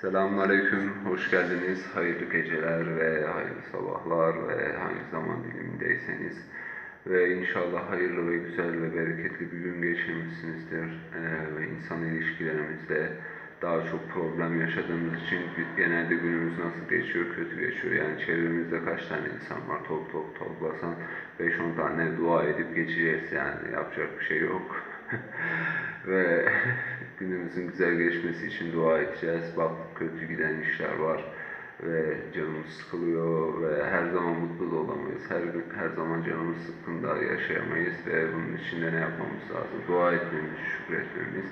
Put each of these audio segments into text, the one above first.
Selamünaleyküm, hoş geldiniz. Hayırlı geceler ve hayırlı sabahlar ve hangi zaman dilimindeyseniz ve inşallah hayırlı ve güzel ve bereketli bir gün geçirmişsinizdir. Ee, ve insan ilişkilerimizde daha çok problem yaşadığımız için genelde günümüz nasıl geçiyor? Kötü geçiyor. Yani çevremizde kaç tane insan var? Top top toplasan 5-10 tane dua edip geçeceğiz yani. Yapacak bir şey yok. Ve günümüzün güzel geçmesi için dua edeceğiz. Bak kötü giden işler var ve canımız sıkılıyor ve her zaman mutlu da olamayız. Her her zaman canımız sıkkında yaşayamayız ve bunun için de ne yapmamız lazım? Dua etmemiz, şükretmemiz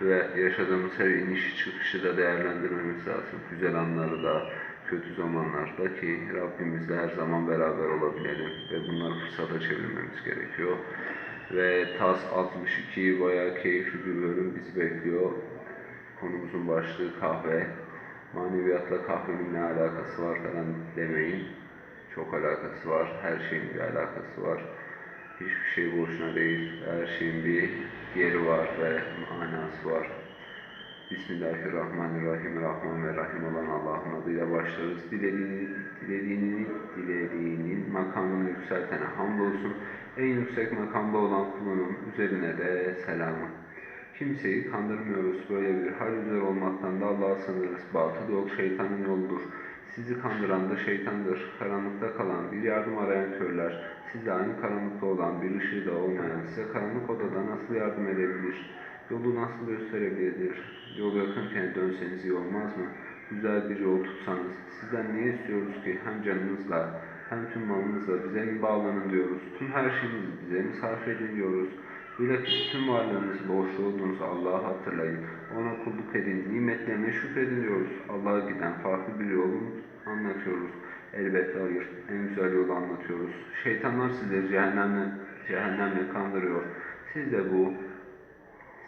ve yaşadığımız her iniş çıkışı da değerlendirmemiz lazım. Güzel anları da, kötü zamanlarda ki Rabbimizle her zaman beraber olabilelim ve bunları fırsata çevirmemiz gerekiyor. Ve TAS 62 bayağı keyifli bir bölüm bizi bekliyor. Konumuzun başlığı kahve. Maneviyatla kahvenin ne alakası var falan demeyin. Çok alakası var. Her şeyin bir alakası var. Hiçbir şey boşuna değil. Her şeyin bir yeri var ve manası var. Bismillahirrahmanirrahim. Rahman ve Rahim olan Allah'ın adıyla başlarız. Dilediğini, dilediğini, dilediğinin makamını yükseltene hamdolsun. En yüksek makamda olan kulunun üzerine de selamı. Kimseyi kandırmıyoruz. Böyle bir hal üzere olmaktan da Allah'a sınırız. Batıl yol şeytanın yoludur. Sizi kandıran da şeytandır. Karanlıkta kalan bir yardım arayan körler, sizle aynı karanlıkta olan bir ışığı da olmayan size karanlık odada nasıl yardım edebilir? Yolu nasıl gösterebilir? Yol yakınken dönseniz iyi olmaz mı? Güzel bir yol tutsanız. Sizden ne istiyoruz ki hem canınızla hem tüm malınızla bize mi bağlanın diyoruz. Tüm her şeyinizi bize mi sarf edin diyoruz. Bilakis tüm varlığınızı borçlu olduğunuz Allah'ı hatırlayın. Ona kulluk edin, nimetlerine şükredin diyoruz. Allah'a giden farklı bir yolu anlatıyoruz. Elbette hayır, en güzel yolu anlatıyoruz. Şeytanlar sizleri cehennemle, cehennemle kandırıyor. Siz de bu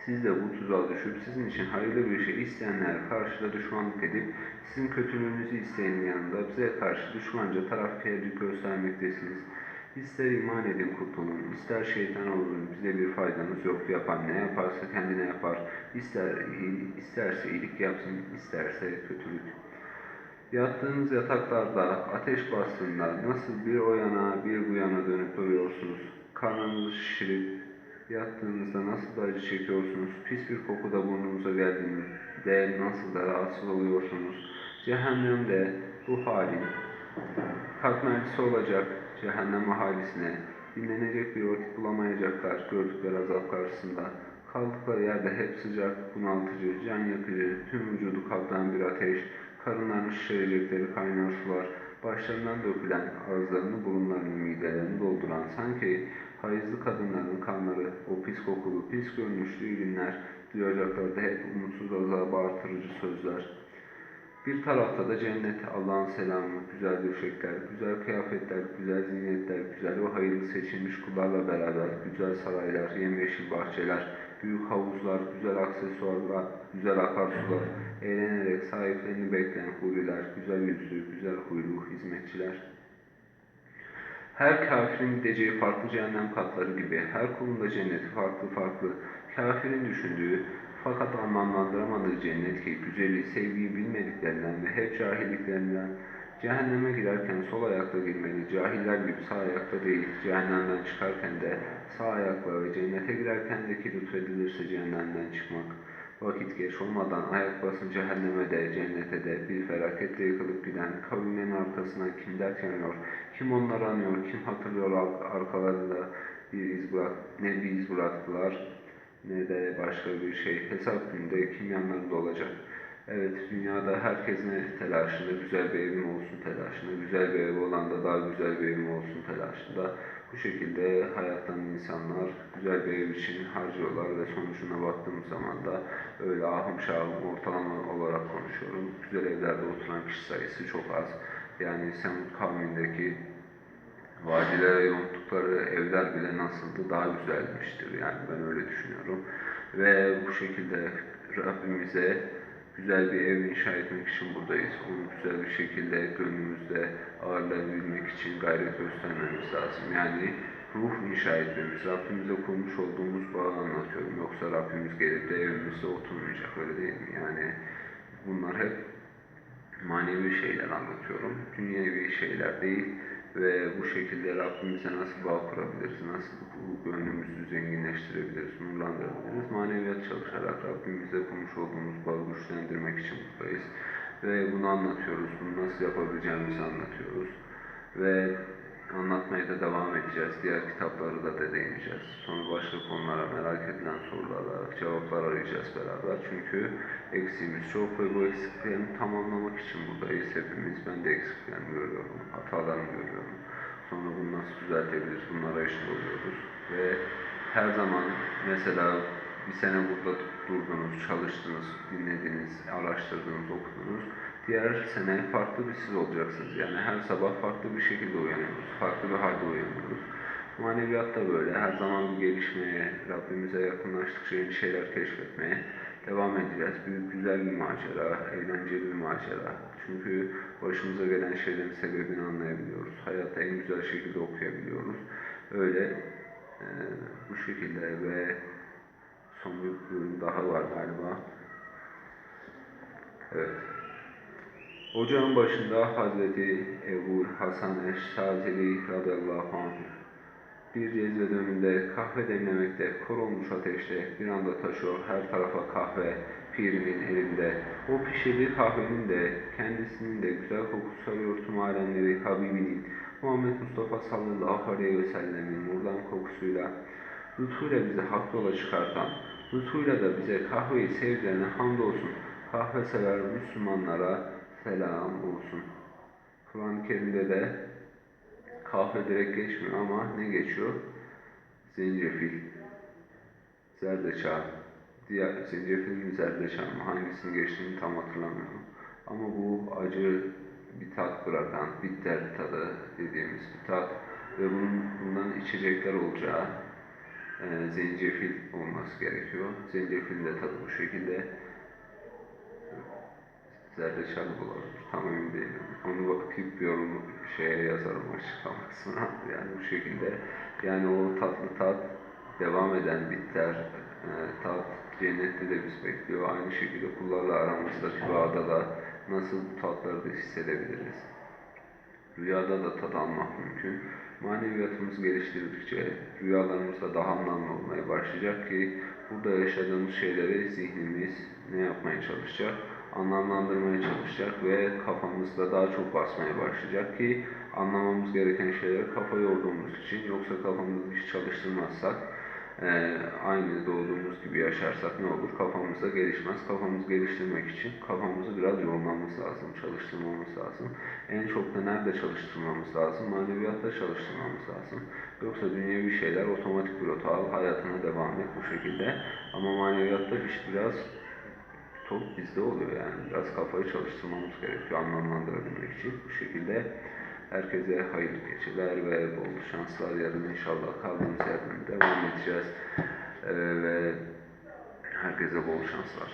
siz de bu tuzağa düşüp sizin için hayırlı bir şey isteyenlere karşı da düşmanlık edip sizin kötülüğünüzü isteyenin yanında bize karşı düşmanca tarafkirlik göstermektesiniz. İster iman edin kurtulun, ister şeytan olun, bize bir faydanız yok. Yapan ne yaparsa kendine yapar. İster isterse iyilik yapsın, isterse kötülük. Yattığınız yataklarda ateş bastığında nasıl bir o yana bir bu yana dönüp duruyorsunuz. Karnınızı şişirip yattığınızda nasıl da acı çekiyorsunuz. Pis bir koku da burnunuza geldiğinde nasıl da rahatsız oluyorsunuz. Cehennemde bu halin katmercisi olacak cehennem ahalisine dinlenecek bir vakit bulamayacaklar gördükleri azap karşısında. Kaldıkları yerde hep sıcak, bunaltıcı, can yakıcı, tüm vücudu kaptan bir ateş, karınlarını şişirecekleri kaynar sular, başlarından dökülen ağızlarını, burunlarını, midelerini dolduran sanki hayızlı kadınların kanları, o pis kokulu, pis görünüşlü ürünler duyacaklarda hep umutsuz azabı artırıcı sözler. Bir tarafta da cennet, Allah'ın selamı, güzel döşekler, güzel kıyafetler, güzel ziynetler, güzel ve hayırlı seçilmiş kullarla beraber güzel saraylar, yemyeşil bahçeler, büyük havuzlar, güzel aksesuarlar, güzel akarsular, eğlenerek sahiplerini bekleyen huriler, güzel yüzlü, güzel huylu hizmetçiler. Her kafirin gideceği farklı cehennem katları gibi her kulun da cenneti farklı farklı. Kafirin düşündüğü fakat anlamlandıramadığı cennet ki güzeli, sevgiyi bilmediklerinden ve hep cahilliklerinden cehenneme girerken sol ayakla girmeli, cahiller gibi sağ ayakla değil, cehennemden çıkarken de sağ ayakla ve cennete girerken de ki lütfedilirse cehennemden çıkmak. Vakit geç olmadan ayak basın cehenneme de cennete de bir felaketle yıkılıp giden kavimlerin arkasına kim dert yanıyor, kim onları anıyor, kim hatırlıyor arkalarında bir iz bırak, ne bir iz bıraktılar ne de başka bir şey. Hesap gününde kim yanlarında olacak? Evet, dünyada herkes ne telaşında, güzel bir evim olsun telaşında, güzel bir ev olan da daha güzel bir evim olsun telaşında. Bu şekilde hayattan insanlar güzel bir ev için harcıyorlar ve sonucuna baktığım zaman da öyle ahım şahım ortalama olarak konuşuyorum. Güzel evlerde oturan kişi sayısı çok az. Yani Semut kavmindeki vadilere yonttukları evler bile nasıldı daha güzelmiştir. Yani ben öyle düşünüyorum. Ve bu şekilde Rabbimize güzel bir ev inşa etmek için buradayız. Onu güzel bir şekilde gönlümüzde ağırlayabilmek için gayret göstermemiz lazım. Yani ruh inşa etmemiz, Rabbimize kurmuş olduğumuz bağı anlatıyorum. Yoksa Rabbimiz gelip de evimizde oturmayacak öyle değil mi? Yani bunlar hep manevi şeyler anlatıyorum. Dünyevi şeyler değil ve bu şekilde Rabbimize nasıl bağ kurabiliriz, nasıl bu gönlümüzü zenginleştirebiliriz, nurlandırabiliriz. Maneviyat çalışarak Rabbimize kurmuş olduğumuz bağı güçlendirmek için buradayız. Ve bunu anlatıyoruz, bunu nasıl yapabileceğimizi anlatıyoruz. Ve anlatmaya da devam edeceğiz. Diğer kitapları da da. Sonra başka konulara, merak edilen sorulara cevaplar arayacağız beraber. Çünkü eksiğimiz çok ve bu eksiklerini tamamlamak için buradayız hepimiz. Ben de eksiklerimi görüyorum, hatalarımı görüyorum. Sonra bunu nasıl düzeltebiliriz, bunlara eşit oluyoruz. Ve her zaman mesela bir sene burada durdunuz, çalıştınız, dinlediniz, araştırdınız, okudunuz. Diğer sene farklı bir siz olacaksınız. Yani her sabah farklı bir şekilde uyanıyoruz, farklı bir halde uyanıyoruz. Maneviyat da böyle. Her zaman bir gelişmeye, Rabbimize yakınlaştıkça yeni şeyler keşfetmeye devam edeceğiz. Büyük güzel bir macera, eğlenceli bir macera. Çünkü başımıza gelen şeylerin sebebini anlayabiliyoruz. Hayatı en güzel şekilde okuyabiliyoruz. Öyle e, bu şekilde ve son bir bölüm daha var galiba. Evet. Ocağın başında Hazreti Ebu Hasan Eşşazeli radıyallahu anh bir cezve dönümünde kahve demlemekte, kor olmuş ateşte bir anda taşıyor her tarafa kahve pirinin elinde. O pişirdiği kahvenin de kendisinin de güzel kokusu sarıyor tüm alemleri Habibinin. Muhammed Mustafa sallallahu aleyhi ve sellemin nurdan kokusuyla lütfuyla bizi hak yola çıkartan, lütfuyla da bize kahveyi sevdiğine hamdolsun. Kahve sever Müslümanlara selam olsun. Kur'an-ı Kerim'de de kahve direkt geçmiyor ama ne geçiyor? Zencefil, zerdeçal, diğer zencefil mi zerdeçal mı hangisini geçtiğini tam hatırlamıyorum. Ama bu acı bir tat bırakan, bitter tadı dediğimiz bir tat ve bunun, bundan içecekler olacağı e, zencefil olması gerekiyor. Zencefilin de tadı bu şekilde zerdeçal olabilir. Tam emin değilim. Onu bakıp yorum şeye yazarım açıklama kısmına. Yani bu şekilde. Yani o tatlı tat devam eden bitter e, tat cennette de biz bekliyor. Aynı şekilde kullarla aramızdaki bağda da nasıl bu tatları da hissedebiliriz. Rüyada da tad almak mümkün. Maneviyatımızı geliştirdikçe rüyalarımız da daha anlamlı olmaya başlayacak ki burada yaşadığımız şeyleri zihnimiz ne yapmaya çalışacak? Anlamlandırmaya çalışacak ve kafamızda daha çok basmaya başlayacak ki anlamamız gereken şeyleri kafa yorduğumuz için yoksa kafamızı hiç çalıştırmazsak e, aynı doğduğumuz gibi yaşarsak ne olur? Kafamızda gelişmez. Kafamızı geliştirmek için kafamızı biraz yormamız lazım, çalıştırmamız lazım. En çok da nerede çalıştırmamız lazım? Maneviyatta çalıştırmamız lazım. Yoksa dünyevi şeyler otomatik pilota al, hayatına devam et bu şekilde. Ama maneviyatta iş biraz top bizde oluyor yani. Biraz kafayı çalıştırmamız gerekiyor anlamlandırabilmek için. Bu şekilde herkese hayırlı geceler ve bol şanslar. Yarın inşallah kaldığımız yerden devam edeceğiz. Ee, ve herkese bol şanslar.